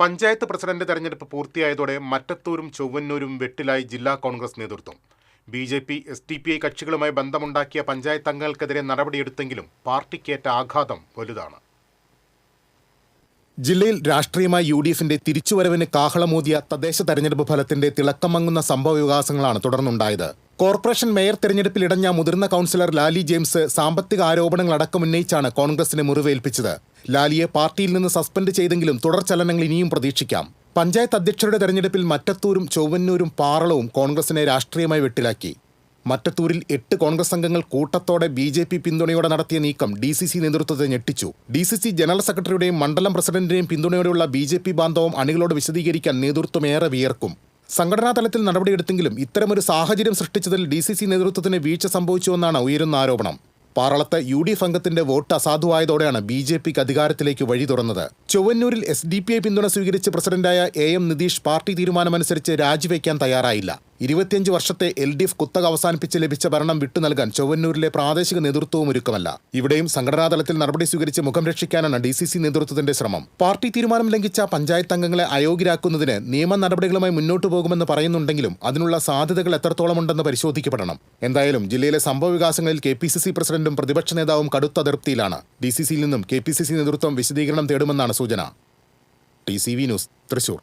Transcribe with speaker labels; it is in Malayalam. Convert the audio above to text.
Speaker 1: പഞ്ചായത്ത് പ്രസിഡന്റ് തെരഞ്ഞെടുപ്പ് പൂർത്തിയായതോടെ മറ്റത്തൂരും ചൊവ്വന്നൂരും വെട്ടിലായി ജില്ലാ കോൺഗ്രസ് നേതൃത്വം. B J P S D P I കക്ഷികളുമായി ബന്ധമുണ്ടാക്കിയ പഞ്ചായത്ത് അംഗങ്ങൾക്കെതിരെ നടപടിയെടുത്തെങ്കിലും പാർട്ടിക്കേറ്റ ആഘാതം വലുതാണ്. ജില്ലയിൽ രാഷ്ട്രീയമായി യു ഡി എഫിന്റെ തിരിച്ചുവരവിന് കാഹളമൂതിയ തദ്ദേശ തെരഞ്ഞെടുപ്പ് ഫലത്തിന്റെ തിളക്കമങ്ങുന്ന സംഭവ വികാസങ്ങളാണ് തുടർന്നുണ്ടായത്. കോർപ്പറേഷൻ മേയർ തെരഞ്ഞെടുപ്പിൽ ഇടഞ്ഞ മുതിർന്ന കൗൺസിലർ ലാലി ജെയിംസ് സാമ്പത്തിക ആരോപണങ്ങൾ അടക്കം ഉന്നയിച്ചാണ് കോൺഗ്രസിനെ മുറിവേൽപ്പിച്ചത്. ലാലിയെ പാർട്ടിയിൽ നിന്ന് സസ്പെൻഡ് ചെയ്തെങ്കിലും തുടർ ചലനങ്ങൾ ഇനിയും പ്രതീക്ഷിക്കാം. പഞ്ചായത്ത് അധ്യക്ഷരുടെ തെരഞ്ഞെടുപ്പിൽ മറ്റത്തൂരും ചൊവ്വന്നൂരും പാറളവും കോൺഗ്രസിനെ രാഷ്ട്രീയമായി വെട്ടിലാക്കി. മറ്റത്തൂരിൽ എട്ട് കോൺഗ്രസ് അംഗങ്ങൾ കൂട്ടത്തോടെ ബി ജെ പി പിന്തുണയോടെ നടത്തിയ നീക്കം ഡി സി സി നേതൃത്വത്തെ ഞെട്ടിച്ചു. ഡി സി സി ജനറൽ സെക്രട്ടറിയുടെയും മണ്ഡലം പ്രസിഡന്റിന്റെയും പിന്തുണയോടെയുള്ള ബി ജെ പി ബാന്ധവം അണികളോട് വിശദീകരിക്കാൻ നേതൃത്വം ഏറെ വിയർക്കും. സംഘടനാ തലത്തിൽ നടപടിയെടുത്തെങ്കിലും ഇത്തരമൊരു സാഹചര്യം സൃഷ്ടിച്ചതിൽ ഡി സി സി നേതൃത്വത്തിന് വീഴ്ച സംഭവിച്ചുവെന്നാണ് ഉയരുന്ന ആരോപണം. പാറളത്ത് യു ഡി എഫ് അംഗത്തിന്റെ വോട്ട് അസാധുവായതോടെയാണ് ബി ജെ പിക്ക് അധികാരത്തിലേക്ക് വഴി തുറന്നത്. ചൊവ്വന്നൂരിൽ എസ് ഡി പി ഐ പിന്തുണ സ്വീകരിച്ച് പ്രസിഡന്റായ എ എം നിതീഷ് പാർട്ടി തീരുമാനമനുസരിച്ച് രാജിവെക്കാൻ തയ്യാറായില്ല. ഇരുപത്തിയഞ്ച് വർഷത്തെ എൽ ഡി എഫ് കുത്തക അവസാനിപ്പിച്ച് ലഭിച്ച ഭരണം വിട്ടു നൽകാൻ ചൊവ്വന്നൂരിലെ പ്രാദേശിക നേതൃത്വവും ഒരുക്കമല്ല. ഇവിടെയും സംഘടനാതലത്തിൽ നടപടി സ്വീകരിച്ച് മുഖം രക്ഷിക്കാനാണ് ഡി സി സി നേതൃത്വത്തിന്റെ ശ്രമം. പാർട്ടി തീരുമാനം ലംഘിച്ച പഞ്ചായത്ത് അംഗങ്ങളെ അയോഗ്യരാക്കുന്നതിന് നിയമ നടപടികളുമായി മുന്നോട്ടു പോകുമെന്ന് പറയുന്നുണ്ടെങ്കിലും അതിനുള്ള സാധ്യതകൾ എത്രത്തോളമുണ്ടെന്ന് പരിശോധിക്കപ്പെടണം. എന്തായാലും ജില്ലയിലെ സംഭവ വികാസങ്ങളിൽ കെ പി സി സി പ്രസിഡന്റും പ്രതിപക്ഷ നേതാവും കടുത്ത അതിർത്തിയിലാണ് ഡി സി സിയിൽ നിന്നും കെ പി സി സി നേതൃത്വം വിശദീകരണം തേടുമെന്നാണ് സൂചന. T C V news Thrissur.